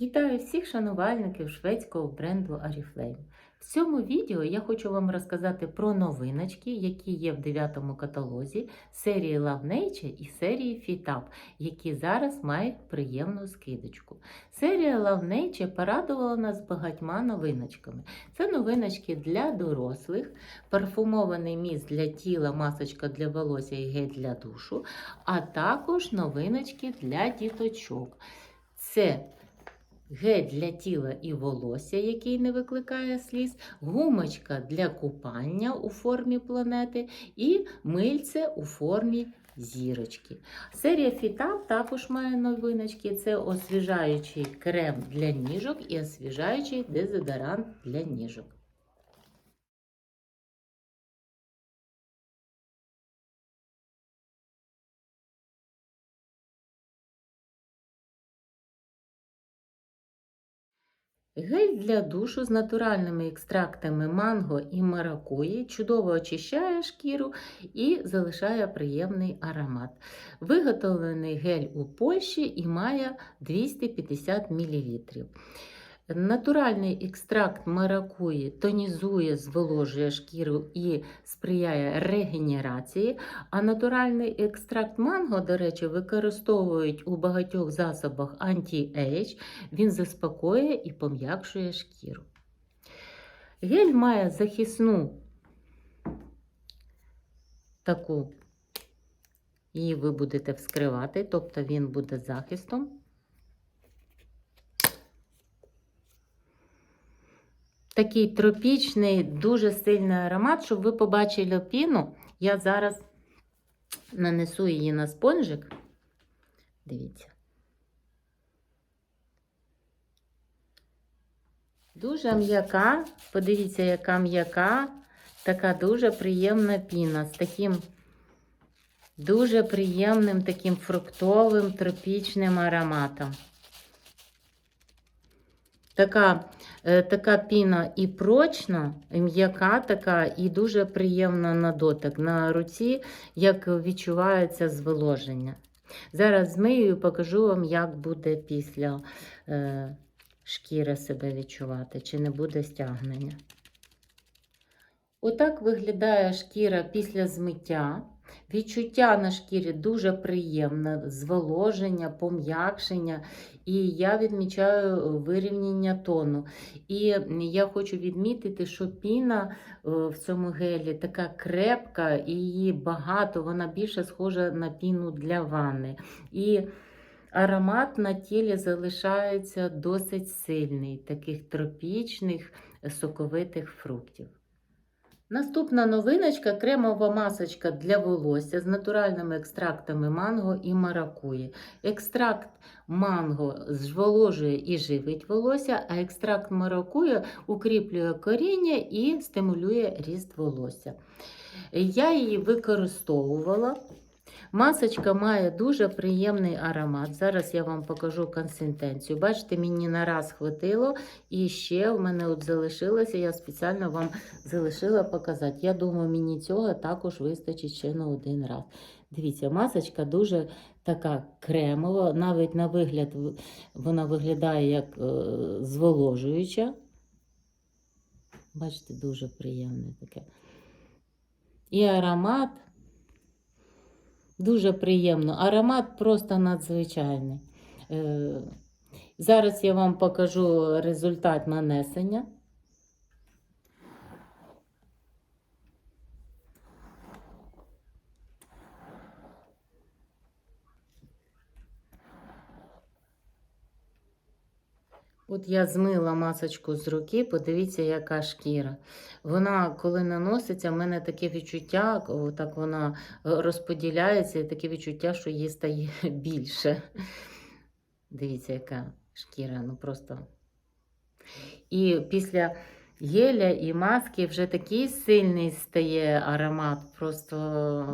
Вітаю всіх шанувальників шведського бренду Oriflame. В цьому відео я хочу вам розказати про новиночки, які є в 9 каталозі серії Love Nature і серії Fit Up, які зараз мають приємну скидочку. Серія Love Nature порадувала нас багатьма новиночками. Це новиночки для дорослих, парфумований міст для тіла, масочка для волосся і гель для душу, а також новиночки для діточок. Це гель для тіла і волосся, який не викликає сліз, гумочка для купання у формі планети і мильце у формі зірочки. Серія Фітап також має новиночки. Це освіжаючий крем для ніжок і освіжаючий дезодорант для ніжок. Гель для душу з натуральними екстрактами манго і маракуї чудово очищає шкіру і залишає приємний аромат. Виготовлений гель у Польщі і має 250 мл. Натуральний екстракт маракуї тонізує, зволожує шкіру і сприяє регенерації, а натуральний екстракт манго, до речі, використовують у багатьох засобах анті-ейдж, він заспокоює і пом'якшує шкіру. Гель має захисну таку, її ви будете вскривати, тобто він буде захистом. Такий тропічний, дуже сильний аромат, щоб ви побачили піну. Я зараз нанесу її на спонжик. Дивіться. Дуже м'яка, подивіться, яка м'яка, така дуже приємна піна з таким дуже приємним таким фруктовим тропічним ароматом. Така е, така піна і прочна, і м'яка така, і дуже приємна на дотик. На руці, як відчувається зволоження. Зараз змию і покажу вам, як буде після е, шкіри себе відчувати, чи не буде стягнення. Отак виглядає шкіра після змиття. Відчуття на шкірі дуже приємне, зволоження, пом'якшення, і я відмічаю вирівняння тону. І я хочу відмітити, що піна в цьому гелі така крепка, і її багато, вона більше схожа на піну для ванни. І аромат на тілі залишається досить сильний, таких тропічних соковитих фруктів. Наступна новиночка кремова масочка для волосся з натуральними екстрактами манго і маракуї. Екстракт манго зволожує і живить волосся, а екстракт маракуя укріплює коріння і стимулює ріст волосся. Я її використовувала. Масочка має дуже приємний аромат. Зараз я вам покажу консистенцію. Бачите, мені на раз хватило, і ще в мене от залишилося, я спеціально вам залишила показати. Я думаю, мені цього також вистачить ще на один раз. Дивіться, масочка дуже така кремова, навіть на вигляд вона виглядає як е, зволожуюча. Бачите, дуже приємне таке. І аромат. Дуже приємно. Аромат просто надзвичайний. Е, зараз я вам покажу результат нанесення. От я змила масочку з руки, подивіться, яка шкіра. Вона, коли наноситься, в мене таке відчуття, так вона розподіляється, і таке відчуття, що її стає більше. Дивіться, яка шкіра, ну просто. І після геля і маски вже такий сильний стає аромат, просто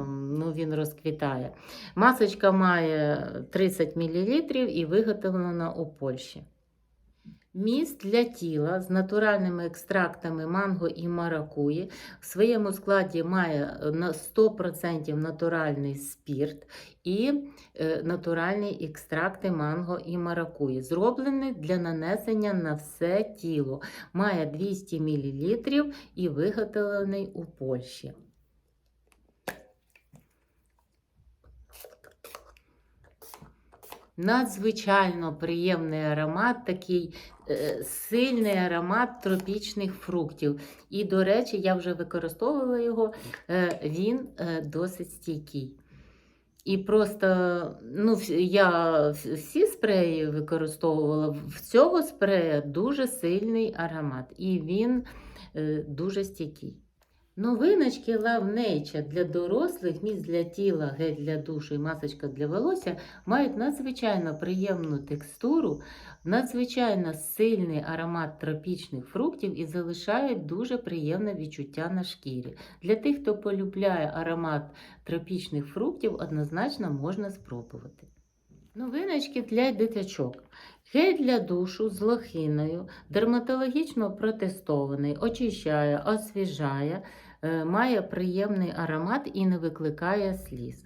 ну, він розквітає. Масочка має 30 мл і виготовлена у Польщі. Міст для тіла з натуральними екстрактами манго і маракуї. В своєму складі має е, на 100% натуральний спірт і е, натуральні екстракти манго і маракуї. Зроблений для нанесення на все тіло. Має 200 мл і виготовлений у Польщі. Надзвичайно приємний аромат, такий е, сильний аромат тропічних фруктів. І, до речі, я вже використовувала його, е, він е, досить стійкий. І просто ну, я всі спреї використовувала. В цього спрея дуже сильний аромат, і він е, дуже стійкий. Новиночки Love Nature для дорослих, міст для тіла, гель для душу і масочка для волосся мають надзвичайно приємну текстуру, надзвичайно сильний аромат тропічних фруктів і залишають дуже приємне відчуття на шкірі. Для тих, хто полюбляє аромат тропічних фруктів, однозначно можна спробувати. Новиночки для дитячок. Гель для душу з лохиною, дерматологічно протестований, очищає, освіжає, має приємний аромат і не викликає сліз.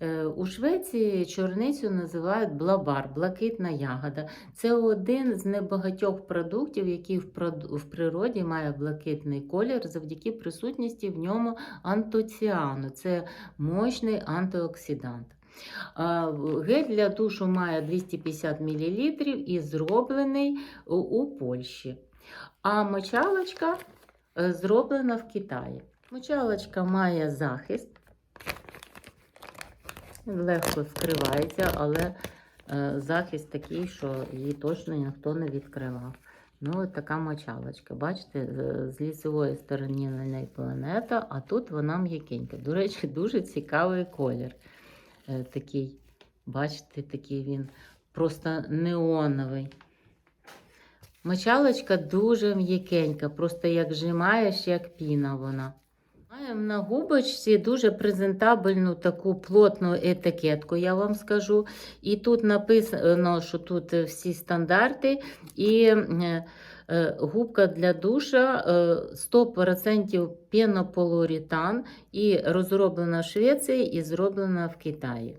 Е, У Швеції чорницю називають блабар, блакитна ягода. Це один з небагатьох продуктів, який в природі має блакитний колір завдяки присутності в ньому антоціану. Це мощний антиоксидант. Гель для душу має 250 мл і зроблений у- у Польщі. А мочалочка е, зроблена в Китаї. Мочалочка має захист, легко скривається, але е, захист такий, що її точно ніхто не відкривав. Ну, от така мочалочка. Бачите, з- лісової сторони на неї планета, а тут вона м'якенька. До речі, дуже цікавий колір. Е, Такий, бачите, такий він просто неоновий. Мочалочка дуже м'якенька, просто як жимаєш, як піна вона. Маємо на губочці дуже презентабельну таку плотну етикетку, я вам скажу. І тут написано, що тут е, всі стандарти. І е, е, губка для душа е, 100% пенополуретан і розроблена в Швеції і зроблена в Китаї.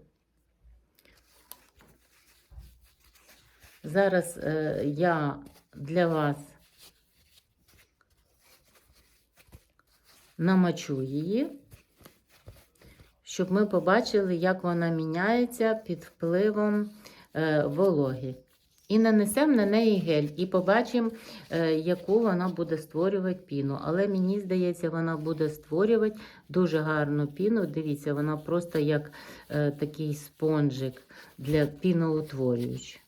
Зараз е, я для вас намочу її, щоб ми побачили, як вона міняється під впливом е, вологи. І нанесемо на неї гель, і побачимо, е, яку вона буде створювати піну. Але мені здається, вона буде створювати дуже гарну піну. Дивіться, вона просто як е, такий спонжик для піноутворюючий.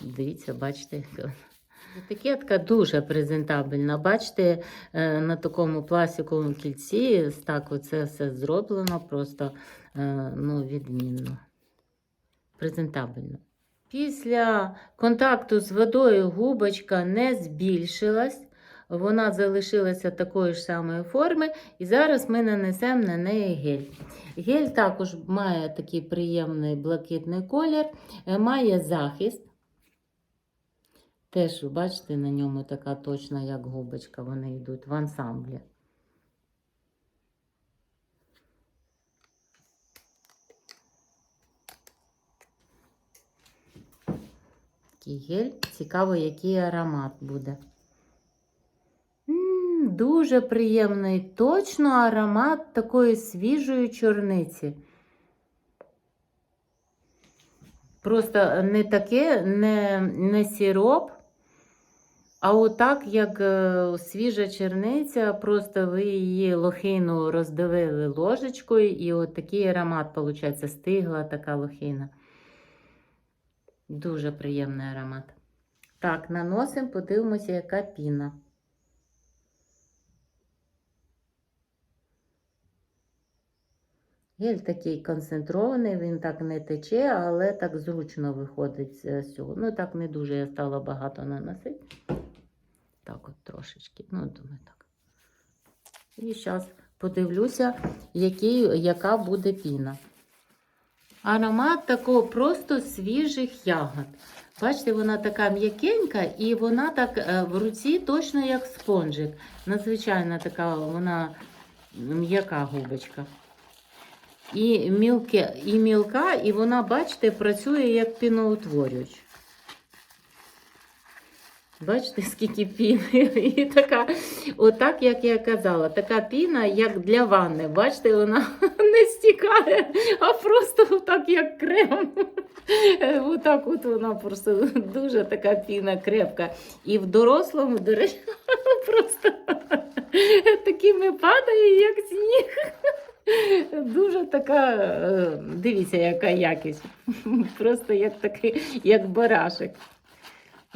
Дивіться, бачите, яка вона. Етикетка дуже презентабельна. Бачите, е, на такому пластиковому кільці так оце все зроблено просто е, ну, відмінно. Презентабельно. Після контакту з водою губочка не збільшилась, вона залишилася такої ж самої форми, і зараз ми нанесемо на неї гель. Гель також має такий приємний блакитний колір, е, має захист. Теж, ви бачите, на ньому така точна, як губочка, вони йдуть в ансамблі. Гель. Цікаво, який аромат буде. Дуже приємний, точно аромат такої свіжої чорниці. Просто не таке, не, не сироп, а отак, як е, свіжа черниця, просто ви її лохину роздавили ложечкою, і от такий аромат, виходить, стигла така лохина. Дуже приємний аромат. Так, наносимо, подивимося, яка піна. Гель такий концентрований, він так не тече, але так зручно виходить з цього. Ну, так не дуже я стала багато наносити. Так, от трошечки. Ну, думаю, так. І зараз подивлюся, який, яка буде піна. Аромат такого просто свіжих ягод. Бачите, вона така м'якенька, і вона так е, в руці точно як спонжик. Надзвичайно така вона м'яка губочка. І, мілке, і мілка, і вона, бачите, працює як піноутворювач. Бачите, скільки піни. І така, отак, як я казала, така піна, як для ванни. Бачите, вона не стікає, а просто отак, як крем. Отак от вона просто дуже така піна крепка. І в дорослому, до речі, просто такими падає, як сніг. Дуже така, е, дивіться, яка якість. Просто як такий, як барашек.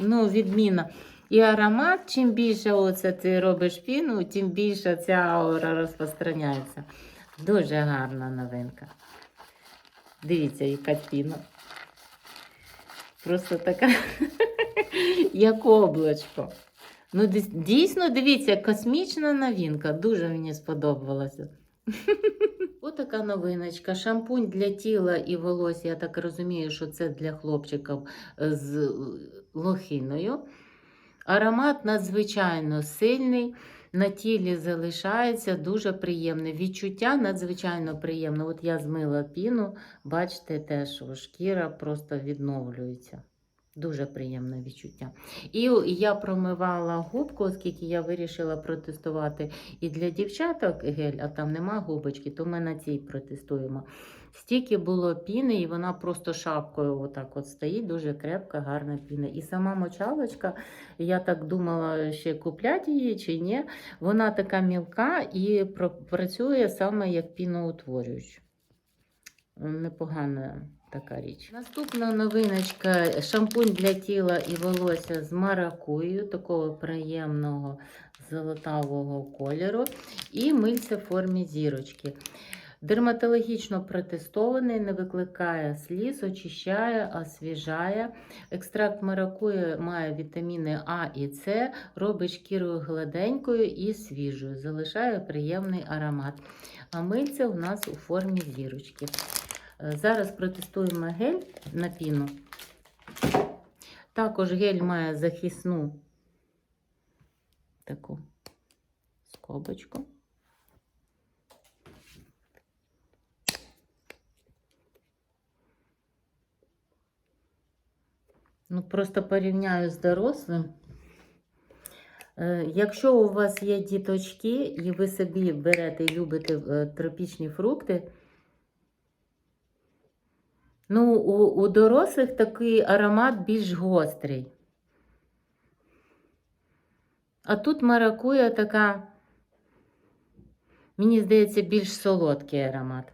Ну, відмінна. І аромат, чим більше оце ти робиш піну, тим більше ця аура розпространяється. Дуже гарна новинка. Дивіться, яка піна. Просто така, як облачко. Ну, дійсно, дивіться, космічна новинка. Дуже мені сподобалося. Отака новиночка. Шампунь для тіла і волосся. Я так розумію, що це для хлопчиків е, з е, лохиною. Аромат надзвичайно сильний. На тілі залишається дуже приємне. Відчуття надзвичайно приємне. От я змила піну, бачите, теж шкіра просто відновлюється. Дуже приємне відчуття. І я промивала губку, оскільки я вирішила протестувати і для дівчаток гель, а там нема губочки, то ми на цій протестуємо. Стільки було піни, і вона просто шапкою отак от стоїть, дуже крепка, гарна піна. І сама мочалочка, я так думала, ще купляти її чи ні. Вона така мілка і працює саме як піноутворюючий. Непогана така річ. Наступна новиночка шампунь для тіла і волосся з маракуєю, такого приємного золотавого кольору. І мильце в формі зірочки. Дерматологічно протестований, не викликає сліз, очищає, освіжає. Екстракт маракуї має вітаміни А і С, робить шкіру гладенькою і свіжою, залишає приємний аромат. А мильце у нас у формі зірочки. Е, Зараз протестуємо гель на піну. Також гель має захисну таку скобочку. Ну, просто порівняю з дорослим. Е, Якщо у вас є діточки, і ви собі берете і любите е, тропічні фрукти, ну, у, у дорослих такий аромат більш гострий. А тут маракуя така, мені здається, більш солодкий аромат.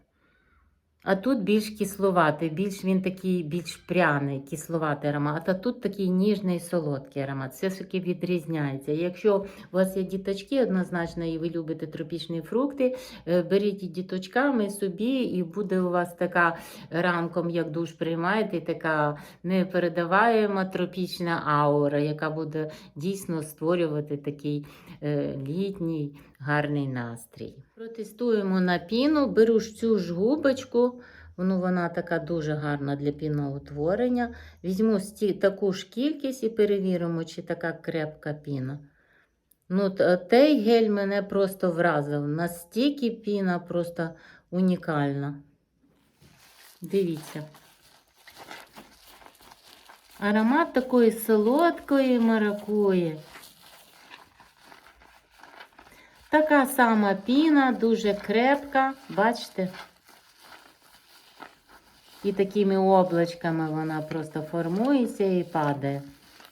А тут більш кисловатий, більш він такий більш пряний, кисловатий аромат. А тут такий ніжний солодкий аромат. Все ж таки відрізняється. Якщо у вас є діточки однозначно, і ви любите тропічні фрукти, е, беріть діточками собі, і буде у вас така ранком, як душ приймаєте, така непередаваєма тропічна аура, яка буде дійсно створювати такий е, літній гарний настрій. Протестуємо на піну, беру ж цю ж губочку, ну, вона така дуже гарна для піноутворення. Візьму таку ж кількість і перевіримо, чи така крепка піна. Ну, той гель мене просто вразив. Настільки піна просто унікальна. Дивіться. Аромат такої солодкої маракуї. Така сама піна, дуже крепка, бачите? І такими облачками вона просто формується і падає.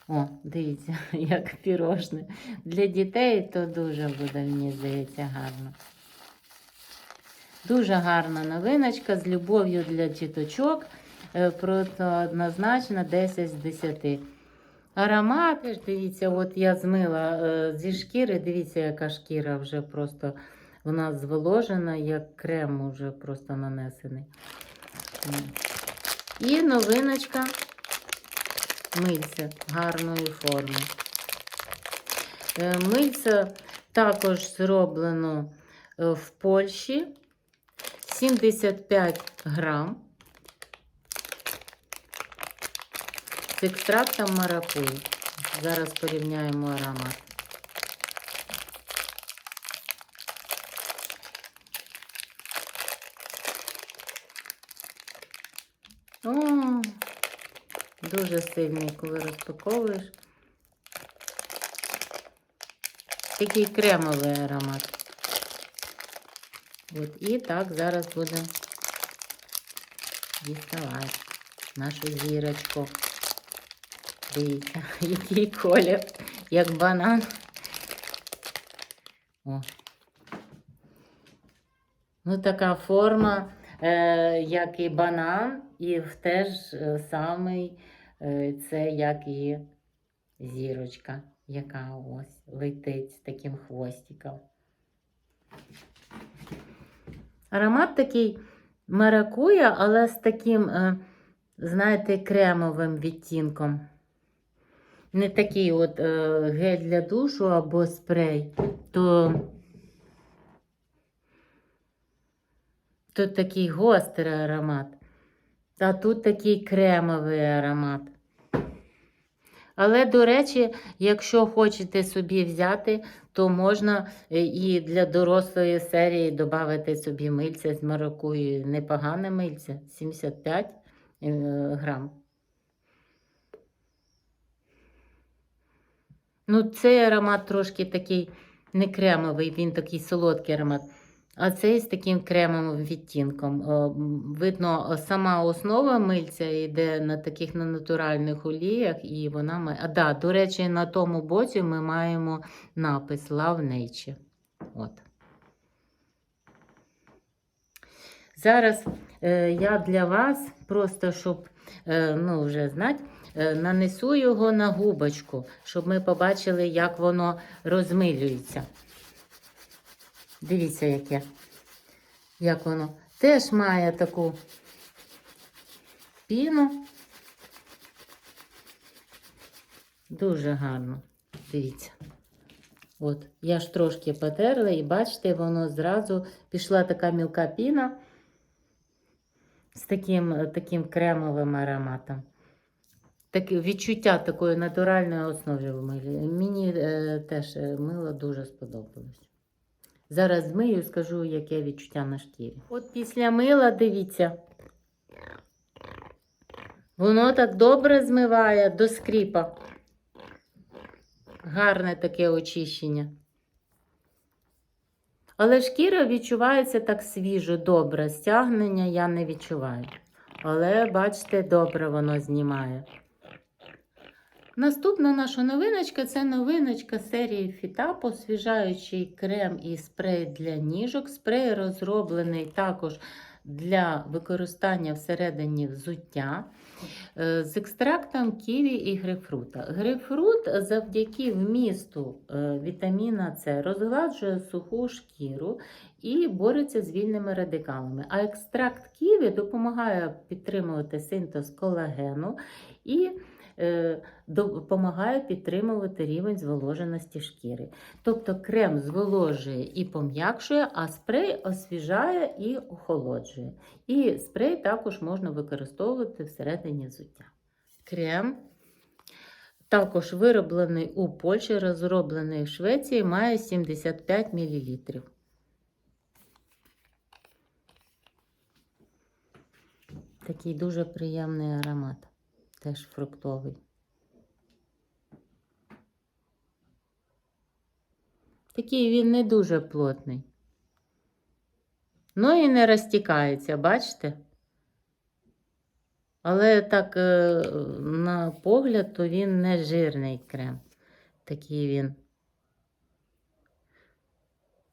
О, дивіться, як пірожне. Для дітей то дуже буде, мені здається, гарно. Дуже гарна новиночка з любов'ю для діточок. Е, Просто однозначно 10 з 10. Аромат, дивіться, от я змила е, зі шкіри, дивіться, яка шкіра вже просто вона зволожена, як крем вже просто нанесений. І новиночка мильце гарної форми. Е, Мильце також зроблено е, в Польщі 75 грам. Це екстрактом маракуї. Зараз порівняємо аромат. О, дуже сильний, коли розпаковуєш. Такий кремовий аромат. От, і так зараз будемо діставати нашу зірочку. Дивіться, який колір, як банан. О. Ну, така форма, е, як і банан, і теж е, самий е, це як і зірочка, яка ось летить з таким хвостиком. Аромат такий маракуя, але з таким, е, знаєте, кремовим відтінком. Не такий от е, гель для душу або спрей, то, то такий гострий аромат. А тут такий кремовий аромат. Але, до речі, якщо хочете собі взяти, то можна е, і для дорослої серії додати собі мильця з маракуєю. Непогане мильце, 75 е, грам. Ну, цей аромат трошки такий не кремовий, він такий солодкий аромат. А цей з таким кремовим відтінком. Видно, сама основа мильця йде на таких на натуральних оліях, і вона має. А, да, до речі, на тому боці ми маємо напис Love Nature. От. Зараз е, я для вас, просто щоб е, ну, вже знати, е, нанесу його на губочку, щоб ми побачили, як воно розмилюється. Дивіться, яке. Як воно теж має таку піну. Дуже гарно. Дивіться. От, я ж трошки потерла, і бачите, воно зразу пішла така мілка піна з таким, е, таким кремовим ароматом. Таке відчуття такої натуральної основи в милі. Мені е, теж е, мило дуже сподобалось. Зараз змию і скажу, яке відчуття на шкірі. От після мила, дивіться, воно так добре змиває до скріпа. Гарне таке очищення. Але шкіра відчувається так свіжо, добре. Стягнення я не відчуваю. Але, бачите, добре воно знімає. Наступна наша новиночка це новиночка серії Фітап, освіжаючий крем і спрей для ніжок. Спрей розроблений також для використання всередині взуття е, з екстрактом ківі і грейпфрута. Грейпфрут завдяки вмісту е, вітаміна С розгладжує суху шкіру і бореться з вільними радикалами. А екстракт ківі допомагає підтримувати синтез колагену і допомагає підтримувати рівень зволоженості шкіри. Тобто крем зволожує і пом'якшує, а спрей освіжає і охолоджує. І спрей також можна використовувати всередині взуття. Крем також вироблений у Польщі, розроблений в Швеції, має 75 мл. Такий дуже приємний аромат, теж фруктовий. Такий він не дуже плотний. Ну і не розтікається, бачите? Але так, е, на погляд, то він не жирний крем. Такий він.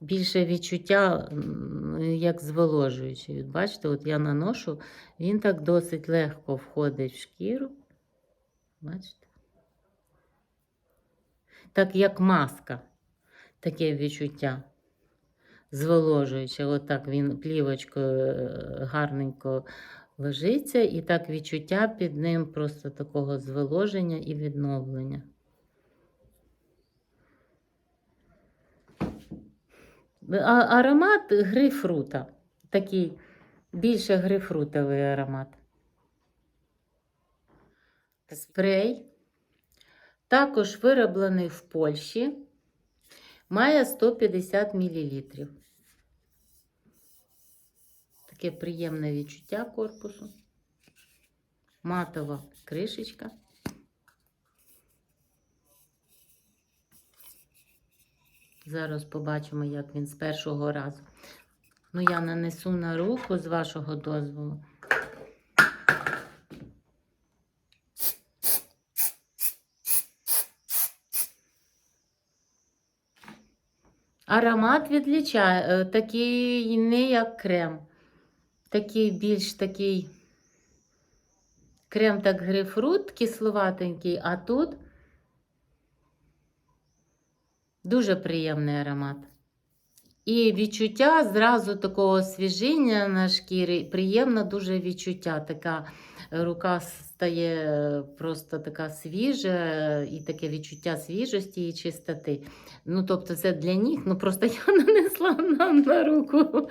Більше відчуття, як зволожуючий. Бачите, от я наношу, він так досить легко входить в шкіру. Бачите? Так як маска, таке відчуття. Зволожуюче, отак він плівочкою е, гарненько лежиться, і так відчуття під ним просто такого зволоження і відновлення. А, аромат грейпфрута. Такий більше грейпфрутовий аромат. Спрей. Також вироблений в Польщі. Має 150 мл. Таке приємне відчуття корпусу. Матова кришечка. Зараз побачимо, як він з першого разу. Ну, я нанесу на руку з вашого дозволу. Аромат відлічає, е, такий не як крем. Такий більш такий крем так грейпфрут кисловатенький, а тут дуже приємний аромат. І відчуття зразу такого освіжіння на шкірі. Приємне дуже відчуття. Така рука стає просто така свіжа, і таке відчуття свіжості і чистоти. Ну, тобто, це для ніг, ну просто я нанесла нам на руку.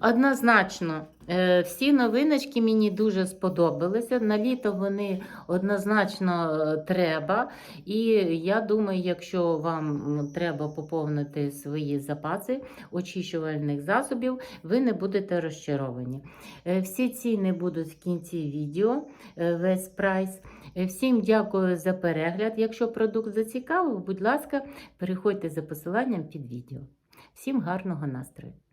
Однозначно, е, всі новиночки мені дуже сподобалися. На літо вони однозначно е, треба. І я думаю, якщо вам треба поповнити свої запаси очищувальних засобів, ви не будете розчаровані. Е, Всі ціни будуть в кінці відео, весь прайс. Всім дякую за перегляд. Якщо продукт зацікавив, будь ласка, переходьте за посиланням під відео. Всім гарного настрою!